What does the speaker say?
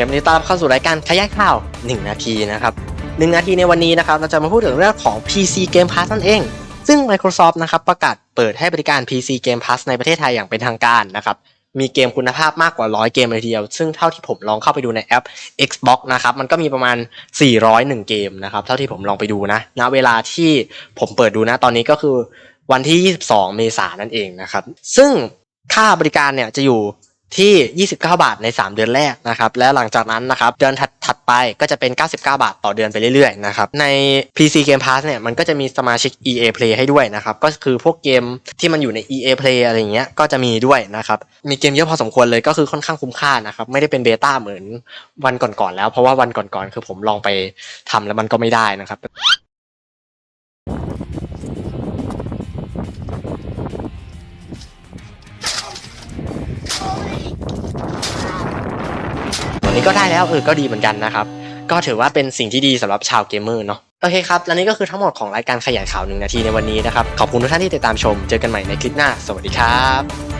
สียงนี้ต้อนรับเข้าสู่รายการขยายข่าว 1 นาทีนะครับ1นาทีในวันนี้นะครับเราจะมาพูดถึงเรื่องของ PC Game Pass นั่นเอง ซึ่ง Microsoft นะครับประกาศเปิดให้บริการ PC Game Pass ในประเทศไทยอย่างเป็นทางการนะครับมีเกมคุณภาพมากกว่า 100 เกมเลยทีเดียว ซึ่งเท่าที่ผมลองเข้าไปดูในแอป Xbox นะครับ มันก็มีประมาณ 401 เกมนะครับ เท่าที่ผมลองไปดูนะ ณ เวลาที่ผมเปิดดูนะ ตอนนี้ก็คือวันที่ 22 เมษายนนั่นเองนะครับ ซึ่งค่าบริการเนี่ยจะอยู่ ที่ 29 บาทใน 3 เดือนแรกนะครับ และหลังจากนั้นนะครับ เดือนถัดถัดไปก็จะเป็น 99 บาทต่อเดือนไปเรื่อยๆนะครับ ใน PC Game Pass เนี่ย มันก็จะมีสมาชิก EA Play ให้ด้วยนะครับ ก็คือพวกเกมที่มันอยู่ใน EA Play อะไรเงี้ย ก็จะมีด้วยนะครับ มีเกมเยอะพอสมควรเลยก็คือค่อนข้างคุ้มค่านะครับ ไม่ได้เป็นเบต้าเหมือนวันก่อนๆแล้ว เพราะว่าวันก่อนๆคือผมลองไปทำแล้วมันก็ไม่ได้นะครับ นนี้ก็ได้แล้วเออก็ดีเหมือนกันนะครับ ก็ถือว่าเป็นสิ่งที่ดีสำหรับชาวเกมเมอร์เนาะโอเคครับ และนี่ก็คือทั้งหมดของรายการขยายข่าวหนึ่งนาทีในวันนี้นะครับ ขอบคุณทุกท่านที่ติดตามชม เจอกันใหม่ในคลิปหน้า สวัสดีครับ